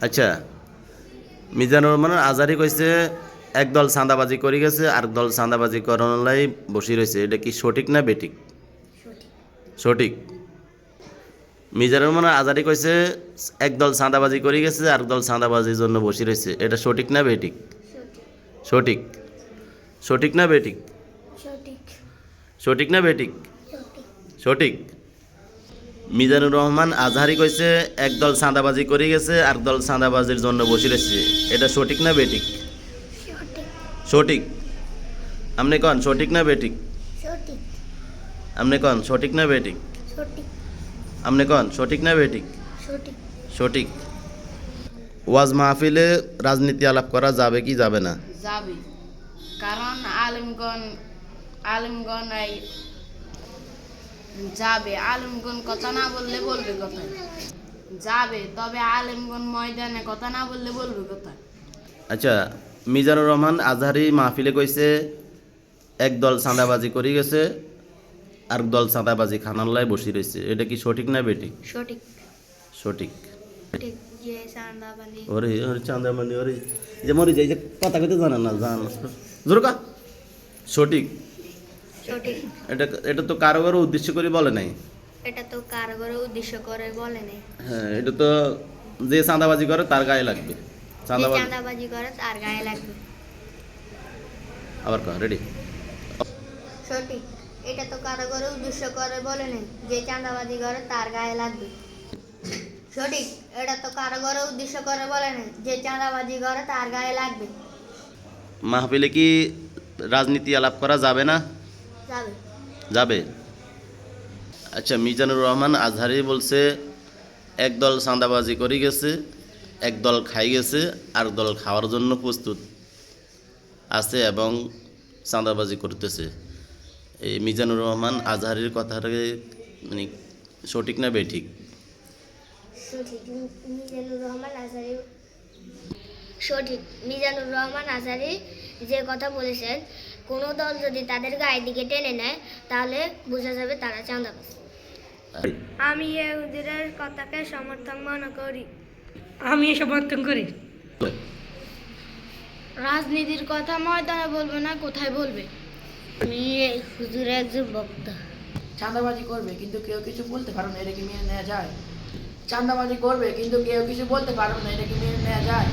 আচ্ছা। মিজানুর রহমান আজারি কইছে একদল চাঁদাবাজি করে গেছে আর দল চাঁদাবাজি করানোর বসি রয়েছে এটা কি সঠিক না বেঠিক? সঠিক। মিজানুর রহমান আজারি কইছে একদল চাঁদাবাজি করে গেছে আর দল চাঁদাবাজির জন্য বসে রয়েছে এটা সঠিক না বেঠিক? সঠিক। সঠিক না বেঠিক? সঠিক। সঠিক না বেঠিক? সঠিক। সঠিক। মিজানুর রহমান আজহারি কইছে একদল চাঁদাবাজি করে গেছে আর দল চাঁদাবাজির জন্য বসে রয়েছে। এটা সঠিক না বেঠিক? সঠিক। সঠিক। আপনি কন সঠিক না বেঠিক? সঠিক। আপনি কন সঠিক না বেঠিক? সঠিক। আপনি কন সঠিক না বেঠিক? সঠিক। সঠিক। ওয়াজ মাহফিলে রাজনীতি আলাপ করা যাবে কি যাবে না? যাবে। কারণ আলিমগণ আলিমগণ এই যাবে আলিমগণ কথা না বললে বলবে কথা যাবে তবে আলিমগণ ময়দানে কথা না বললে বলবে কথা আচ্ছা মিজানুর রহমান আজহারি মাহফিলে কইছে এক দল চাঁদাবাজি করে গেছে আর দল চাঁদাবাজি খানাল্লায় বসে রয়েছে এটা কি সঠিক না বেঠিক? সঠিক। সঠিক। ওরে ওরে চাঁদাবানি ওরে। যে মরে যাই যে কথা কইতে জানা না জান। জোরকা। সঠিক সঠিক। এটা এটা তো কারও কারও উদ্দেশ্য করে বলে নাই। এটা তো উদ্দেশ্য করে বলে নেই। হ্যাঁ এটা তো যে চাঁদাবাজি করে তার গায়ে লাগবে। চাঁদাবাজি। করে তার গায়ে লাগবে। আবার কহ রেডি সঠিক। এটা তো কারগরে উদ্দেশ্য করে বলে নেই যে চাঁদাবাজি করে তার গায়ে লাগবে। সঠিক। এটা তো উদ্দেশ্য করে বলে নেই যে চাঁদাবাজি করে তার গায়ে লাগবে। মাহফিলে কি রাজনীতি আলাপ করা যাবে না? যাবে। আচ্ছা মিজানুর রহমান আজহারি বলছে একদল চাঁদাবাজি করে গেছে একদল খাই গেছে আর দল খাওয়ার জন্য প্রস্তুত আছে এবং চাঁদাবাজি করতেছে। এই মিজানুর রহমান আজহারির কথাটাকে মানে সঠিক না বেঠিক? সঠিক। মিজানুর রহমান আজারি সঠিক। মিজানুর রহমান আজারি যে কথা বলেছেন কোনো দল যদি তাদের গায়ের দিকে টেনে নেয় তাহলে বোঝা যাবে তারা চাঁদাবাজ। আমি ইহুদিদের কথাকে সমর্থন মনে করি। আমি সমর্থন করি। রাজনীতির কথা ময়দানে বলবে না কোথায় বলবে? আমি হুজুরের একজন বক্তা চাঁদাবাজি করবে কিন্তু কেউ কিছু বলতে পারবে না এটা কি মেনে নেওয়া যায়? চাঁদাবাজি করবে কিন্তু কেউ কিছু বলতে পারবে না এটা কি মেনে নেওয়া যায়?